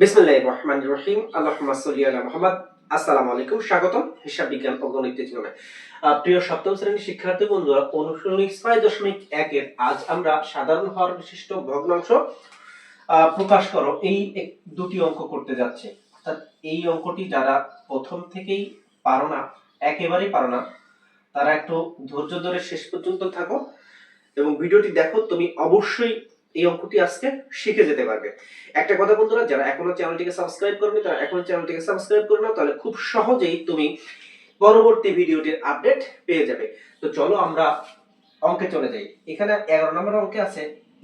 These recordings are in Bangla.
বিসমিল্লাহির রহমানির রহিম। সাল্লি আলা মুহাম্মদ। আসসালামু আলাইকুম। স্বাগতম হিসাব বিজ্ঞান ও গণিত জীবনে প্রিয় সপ্তম শ্রেণির শিক্ষার্থী বন্ধুরা, অনুশীলনী ছয় দশমিক একের আজ আমরা সাধারণ হর বিশিষ্ট ভগ্নাংশ প্রকাশ করো। এই দুটি অঙ্ক করতে যাচ্ছে। অর্থাৎ এই অঙ্কটি যারা প্রথম থেকেই পারো না, একেবারেই পারো না, তারা একটু ধৈর্য ধরে শেষ পর্যন্ত থাকো এবং ভিডিওটি দেখো। তুমি অবশ্যই এই অঙ্কটি আজকে শিখে যেতে পারবে। একটা কথা বন্ধুরা, যারা এখনও চ্যানেলটিকে সাবস্ক্রাইব করনি, তারা এখনও চ্যানেলটিকে সাবস্ক্রাইব করে নাও, তাহলে খুব সহজেই তুমি পরবর্তী ভিডিওটির আপডেট পেয়ে যাবে। তো চলো আমরা অঙ্কে চলে যাই। এখানে এগারো নম্বর অঙ্কে আছে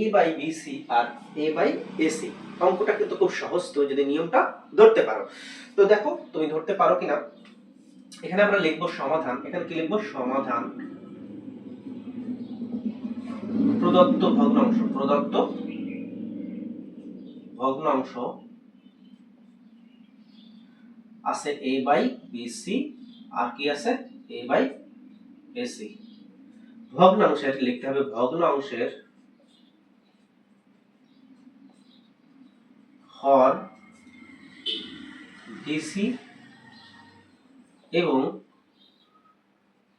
এ বাই বিসি আর এ বাই এসি অঙ্কটা কিন্তু খুব সহজ, তুমি যদি নিয়মটা ধরতে পারো। তো দেখো, তুমি ধরতে পারো কিনা? এখানে আমরা লিখব সমাধান। এখানে কি লিখব? সমাধান। প্রদত্ত ভগ্নাংশ প্রদত্ত ভগ্নাংশ আছে এ বাই বিসি আর কি আছে? এ বাই এসি ভগ্নাংশের লিখতে হবে, ভগ্নাংশের হর ডিসি এবং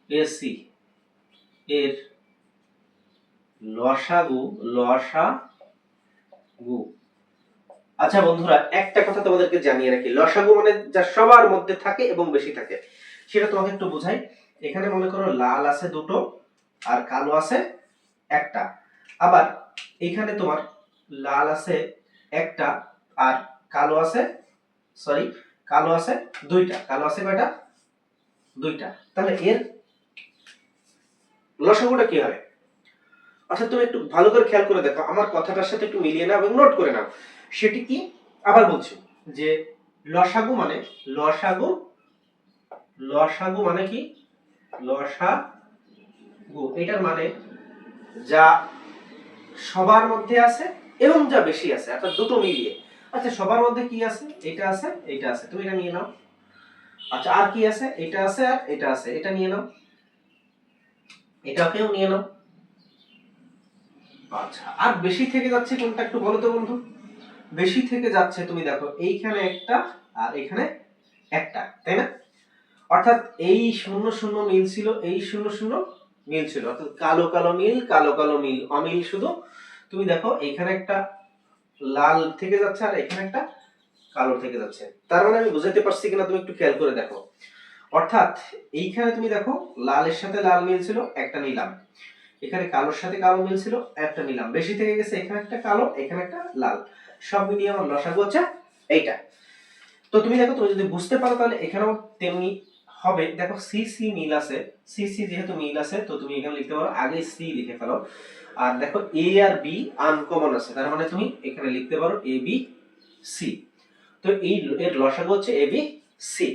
এসি এর লসাগু লসাগু আচ্ছা বন্ধুরা, একটা কথা তোমাদেরকে জানিয়ে রাখি। লসাগু মানে যা সবার মধ্যে থাকে এবং বেশি থাকে। সেটা তোমাকে একটু বোঝাই। এখানে মনে করো লাল আছে দুটো আর কালো আছে একটা। আবার এখানে তোমার লাল আছে একটা আর কালো আছে সরি কালো আছে দুইটা। কালো আছে কয়টা? দুইটা। তাহলে এর লসাগুটা কি হবে? আচ্ছা তুমি একটু ভালো করে খেয়াল করে দেখো, আমার কথাটার সাথে একটু মিলিয়ে নাও এবং নোট করে নাও। সেটি কি? আবার বলছি যে লসাগু মানে লসাগু লসাগু মানে কি? লসাগু, এটার মানে যা সবার মধ্যে আছে এবং যা বেশি আছে, অর্থাৎ দুটো মিলিয়ে। আচ্ছা সবার মধ্যে কি আছে? এটা আছে এটা আছে, তুমি এটা নিয়ে নাও। আচ্ছা আর কি আছে? এটা আছে আর এটা আছে, এটা নিয়ে নাও। এটাকেও নিয়ে নাও। আচ্ছা আর বেশি থেকে যাচ্ছে কোনটা একটু বলো তো বন্ধু? বেশি থেকে যাচ্ছে, তুমি দেখো, এইখানে একটা আর এখানে একটা, তাই না? অর্থাৎ এই শূন্য শূন্য মিল ছিল, এই শূন্য শূন্য মিল ছিল, অর্থাৎ কালো কালো মিল, কালো কালো মিল, অমিল শুধু। তুমি দেখো, এইখানে একটা লাল থেকে যাচ্ছে আর এখানে একটা কালো থেকে যাচ্ছে। তার মানে আমি বুঝাতে পারছি কিনা তুমি একটু খেয়াল করে দেখো। অর্থাৎ এইখানে তুমি দেখো, লালের সাথে লাল মিল ছিল, একটা নিলাম। এখানে কালোর সাথে কালো মিল ছিল একটা নিলাম। বেশি থেকে গেছে এখানে একটা কালো, এখানে একটা লাল। সব মিলিয়ে আমার লসাগু হচ্ছে এইটা। তো তুমি দেখো, তুমি যদি বুঝতে পারো তাহলে এখানেও তেমনি হবে। দেখো, সি সি মিল আছে। সি সি যেহেতু মিল আছে, তো তুমি এখানে লিখতে পারো, আগে সি লিখে ফেলো। আর দেখো, এ আর বি আনকমন আছে। তার মানে তুমি এখানে লিখতে পারো এ, বি, সি। তো এই এর লসাগু হচ্ছে এ, বি, সি।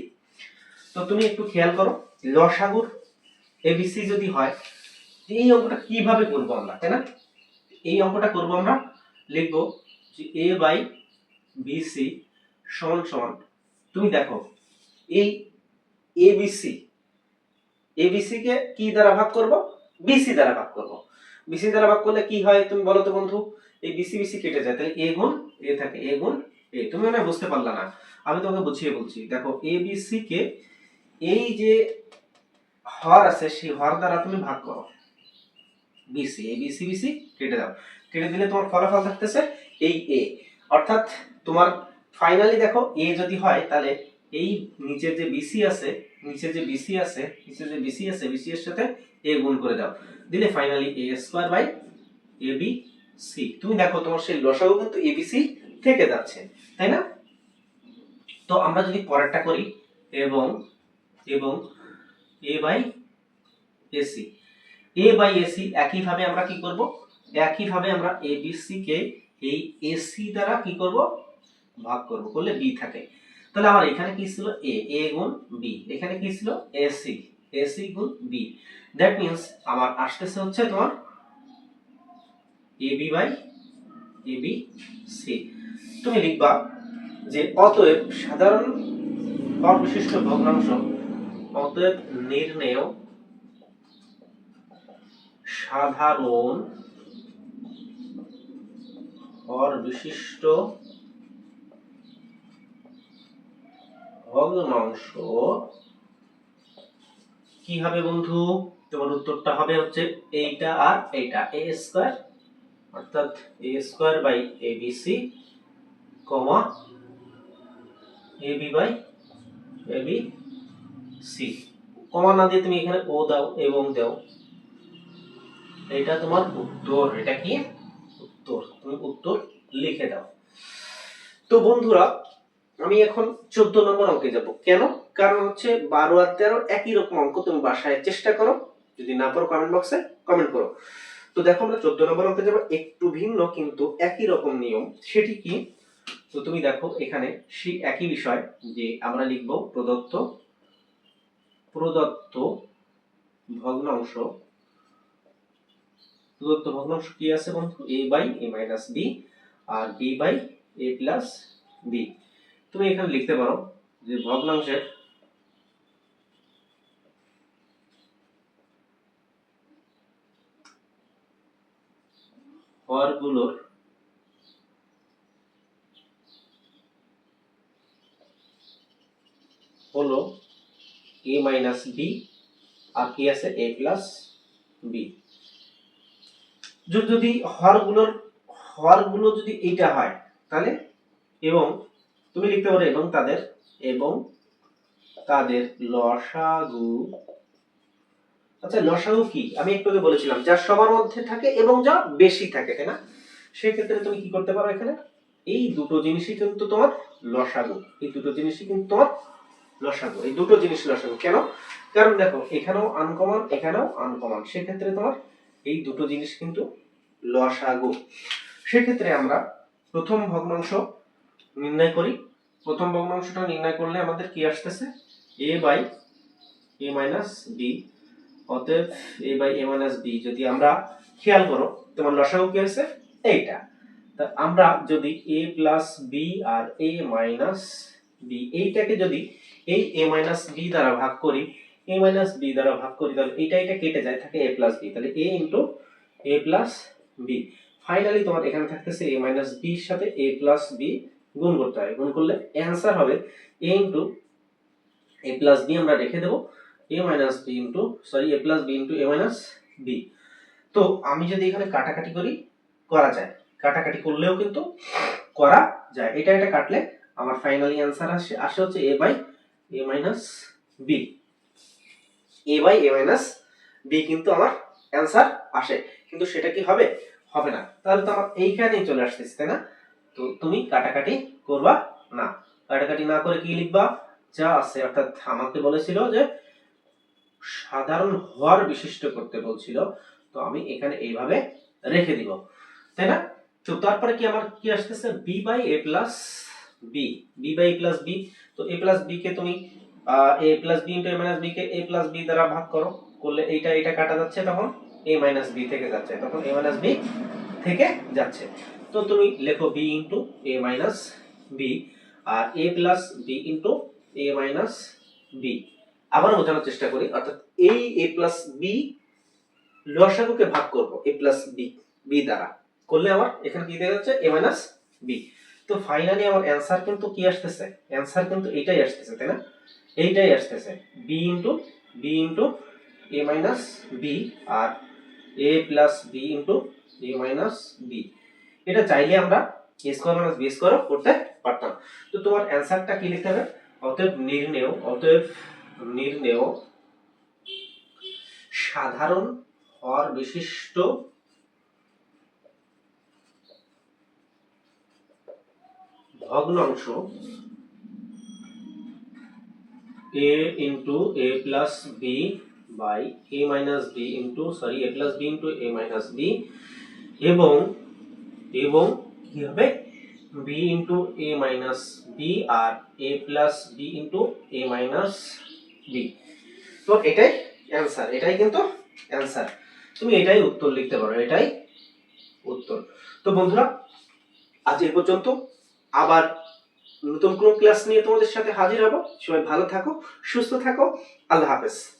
তো তুমি একটু খেয়াল করো লসাগুর এবিসি যদি হয় এই অঙ্কটা কীভাবে করব আমরা, তাই না? এই অঙ্কটা করব আমরা, লিখব যে এ বাই বিসি সমান সমান, তুমি দেখো, এই এবিসি এবিসি কে কি দ্বারা ভাগ করব? বিসি দ্বারা ভাগ করব। বিসি দ্বারা ভাগ করলে কি হয় তুমি বলো তো বন্ধু? এই বিসি বিসি কেটে যায়, তাহলে এ গুণ এ থাকে এ গুণ এ তুমি মনে বুঝতে পারলা না। আমি তোমাকে বুঝিয়ে বলছি, দেখো এ বিসি কে এই যে হর আছে, সেই হর দ্বারা তুমি ভাগ করো। বিসি এই বিসি বিসি কেটে দাও। কেটে দিলে তোমার ফলাফল থাকতেছে এই এ অর্থাৎ তোমার ফাইনালি দেখো এ যদি হয়, তাহলে এই নিচের যে বিসি আছে নিচে যে বিসি আছে নিচে যে বিসি আছে বিসি এর সাথে এ গুণ করে দাও। দিলে finally A square by A B C তুমি দেখো, তোমার সেই লসাগু কিন্তু এবিসি থেকে যাচ্ছে, তাই না? তো আমরা যদি পরেরটা করি, এবং এবং A by AC A by AC একইভাবে আমরা কি করব? একইভাবে আমরা এ বি কে এই এসি দ্বারা কি করব? ভাগ করব, করলে বি থাকে। তাহলে আমার এখানে কি ছিল? এ এ গুণ বি এখানে কি ছিল? এসি এসি গুণ বি দ্যাট মিন্স আমার আসতেছে হচ্ছে তোমার A B by A B C তুমি লিখবা যে অতএব সাধারণ হর বিশিষ্ট ভগ্নাংশ অতএব নির্ণেয় সাধারণ হর বিশিষ্ট ভগ্নাংশ কি হবে বন্ধু? তোমার উত্তরটা হবে হচ্ছে এইটা আর এইটা এ স্কয়ার অর্থাৎ A square by A B C comma A B by A B C comma না দিয়ে তুমি এখানে ও দাও এবং দাও। এটা তোমার উত্তর, এটা কি? উত্তর। তুমি উত্তর লিখে দাও। তো বন্ধুরা, আমি এখন চোদ্দ নম্বর অঙ্কে যাব। কেন? কারণ হচ্ছে বারো আর তেরো একই রকম অঙ্ক, তুমি বাসায় চেষ্টা করো। যদি না পারো কমেন্ট বক্সে কমেন্ট করো। তো দেখো, আমরা চোদ্দ নম্বর অঙ্কে যাব। একটু ভিন্ন, কিন্তু একই রকম নিয়ম। সেটি কি? তো তুমি দেখো, এখানে সেই একই বিষয় যে আমরা লিখব প্রদত্ত প্রদত্ত ভগ্নাংশ প্রদত্ত ভগ্নাংশ কি আছে বন্ধু? A by A minus B R B by A plus B তুমি এখানে লিখতে পারো যে ভগ্নাংশের হরগুলোর হলো এ মাইনাস বি আর কি আছে? এ প্লাস বি যদি হরগুলোর, হরগুলো যদি এইটা হয়, তাহলে এবং তুমি লিখতে পারো এবং তাদের এবং তাদের লসাগু। আচ্ছা লসাগু কি? আমি একটু আগে বলেছিলাম, যা সবার মধ্যে থাকে এবং যা বেশি থাকে, তাই না? সেক্ষেত্রে তুমি কি করতে পারো এখানে? এই দুটো জিনিসই কিন্তু তোমার লসাগু। এই দুটো জিনিসই কিন্তু তোমার লসাগু। এই দুটো জিনিস লসাগু। কেন? কারণ দেখো, এখানেও আনকমন এখানেও আনকমন সেক্ষেত্রে তোমার এই দুটো জিনিস কিন্তু লসাগু। সেক্ষেত্রে আমরা প্রথম ভগ্নাংশ নির্ণয় করি। প্রথম ভগ্নাংশটা নির্ণয় করলে আমাদের কি আসতেছে? A by A minus B অতএব A by A minus B যদি আমরা খেয়াল করো, তোমার লসাগু কি হয়েছে? এইটা। তা আমরা যদি এ প্লাস বি আর এ মাইনাস বি এইটাকে যদি এই এ মাইনাস বি দ্বারা ভাগ করি এ মাইনাস বি দ্বারা ভাগ করি, তাহলে এইটা এটা কেটে যায়, থাকে এ প্লাস বি তাহলে A into A plus B finally তোমার এখানে থাকতেছে এ মাইনাস বির সাথে এ প্লাস বি গুণ করতে হয়। গুণ করলে অ্যান্সার হবে A into A plus B আমরা রেখে দেবো। A minus B into sorry A plus B into A minus B তো আমি যদি এখানে কাটাকাটি করি, করা যায়। কাটাকাটি করলেও কিন্তু করা যায়। এটা এটা কাটলে আমার ফাইনালি অ্যান্সার আসে আসে হচ্ছে A by A minus B A by A minus B কিন্তু আমার অ্যান্সার আসে। কিন্তু সেটা কি হবে? হবে না। তাহলে তো আমার এইখানেই চলে আসতেছে, তাই না? তো তুমি কাটাকাটি করবা না। কাটাকাটি না করে কি লিখবা? যা আছে, অর্থাৎ আমাকে বলেছিল যে সাধারণ হর বিশিষ্ট করতে বলছিল, তো আমি এখানে এইভাবে রেখে দিব, তাই না? তো তারপরে কি আমার কি আসতেছে? B by A plus B B by plus B তো এ প্লাস বি কে তুমি A plus B into A minus B K A plus B দ্বারা ভাগ করো, করলে এইটা এইটা কাটা যাচ্ছে তখন এ মাইনাস বি থেকে যাচ্ছে, তখন এ মাইনাস বি থেকে যাচ্ছে। তো তুমি লেখো B into A minus B R A plus B into A minus B আবার বোঝানোর চেষ্টা করি, অর্থাৎ এই এ প্লাস বি লসাগুকে ভাগ করব এ প্লাস বি বি দ্বারা। করলে আমার এখানে কি দেখা যাচ্ছে? এ মাইনাস বি তো ফাইনালি আমার অ্যান্সার কিন্তু কি আসতেছে? অ্যান্সার কিন্তু এইটাই আসতেছে, তাই না? এইটাই আসতেছে। B into B into A minus B R A plus B into A minus B এটা চাইলে আমরা A square minus B square করতে পারতাম। তো তোমার অ্যান্সারটা কি লিখতে হবে? অতএব নির্ণেয় অতএব নির্ণেয় সাধারণ হর বিশিষ্ট ভগ্নাংশ a into A plus B by A minus B into sorry A plus B into A minus B এবং এবং কি হবে? B into A minus B R A plus B into A minus B তো এটাই অ্যান্সার এটাই কিন্তু অ্যান্সার তুমি এটাই উত্তর লিখতে পারো, এটাই উত্তর। তো বন্ধুরা, আজ এই পর্যন্ত। আবার নতুন কোনো ক্লাস নিয়ে তোমাদের সাথে হাজির হব। সবাই ভালো থাকো, সুস্থ থাকো। আল্লাহ হাফেজ।